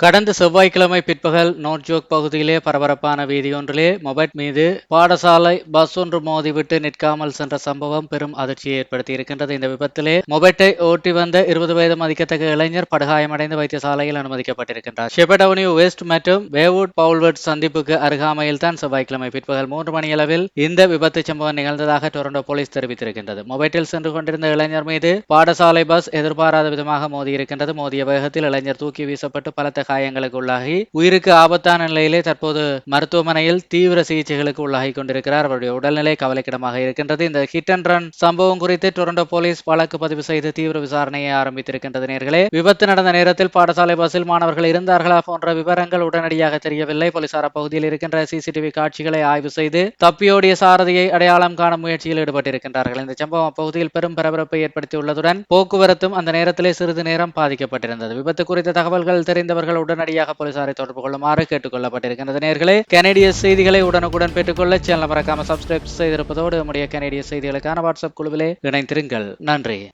கடந்த செவ்வாய்க்கிழமை பிற்பகல் நோட்ஜோக் பகுதியிலே பரபரப்பான வீதியொன்றிலே மொபைட் மீது பாடசாலை பஸ் ஒன்று மோதிவிட்டு நிற்காமல் சென்ற சம்பவம் பெரும் அதிர்ச்சியை ஏற்படுத்தி இருக்கின்றது இந்த விபத்திலே மொபைட்டை ஓட்டி வந்த இருபது வயது மதிக்கத்தக்க இளைஞர் படுகாயமடைந்து வைத்தியசாலையில் அனுமதிக்கப்பட்டிருக்கின்றார். ஷெபர்ட் அவென்யூ வெஸ்ட் மற்றும் வேவுட் பவுல்வர்ட் சந்திப்புக்கு அருகாமையில் தான் செவ்வாய்க்கிழமை பிற்பகல் மூன்று மணியளவில் இந்த விபத்து சம்பவம் நிகழ்ந்ததாக டொரண்டோ போலீஸ் தெரிவித்திருக்கின்றது. மொபைட்டில் சென்று கொண்டிருந்த இளைஞர் மீது பாடசாலை பஸ் எதிர்பாராத விதமாக மோதியிருக்கின்றது. மோதிய வேகத்தில் இளைஞர் தூக்கி வீசப்பட்டு பலத்த காயங்களுக்கு உள்ளாகி உயிருக்கு ஆபத்தான நிலையிலே தற்போது மருத்துவமனையில் தீவிர சிகிச்சைகளுக்கு உள்ளாகி கொண்டிருக்கிறார். அவருடைய உடல்நிலை கவலைக்கிடமாக இருக்கின்றது. இந்த ஹிட் அண்ட் ரன் சம்பவம் குறித்து டொரண்டோ போலீஸ் வழக்கு பதிவு செய்து தீவிர விசாரணையை ஆரம்பித்திருக்கின்றது நேர்களே. விபத்து நடந்த நேரத்தில் பாடசாலை பஸ்ஸில் மாணவர்கள் இருந்தார்களா போன்ற விவரங்கள் உடனடியாக தெரியவில்லை. போலீசார் அப்பகுதியில் இருக்கின்ற சிசிடிவி காட்சிகளை ஆய்வு செய்து தப்பியோடிய சாரதியை அடையாளம் காண முயற்சியில் ஈடுபட்டிருக்கின்றார்கள். இந்த சம்பவம் அப்பகுதியில் பெரும் பரபரப்பை ஏற்படுத்தியுள்ளதுடன் போக்குவரத்தும் அந்த நேரத்திலே சிறிது நேரம் பாதிக்கப்பட்டிருந்தது. விபத்து குறித்த தகவல்கள் தெரிந்தவர்கள் உடனடியாக போலீசாரை தொடர்பு கொள்ளுமாறு கேட்டுக்கொள்ளப்பட்டிருக்கின்றது நேர்களே கனடிய செய்திகளை உடனுக்குடன் பெற்றுக்கொள்ள சேனல் மறக்காம சப்ஸ்கிரைப் செய்திருப்பதோடு நம்முடைய கனடிய செய்திகளுக்கான வாட்ஸ்அப் குழுவிலே இணைந்திருங்கள். நன்றி.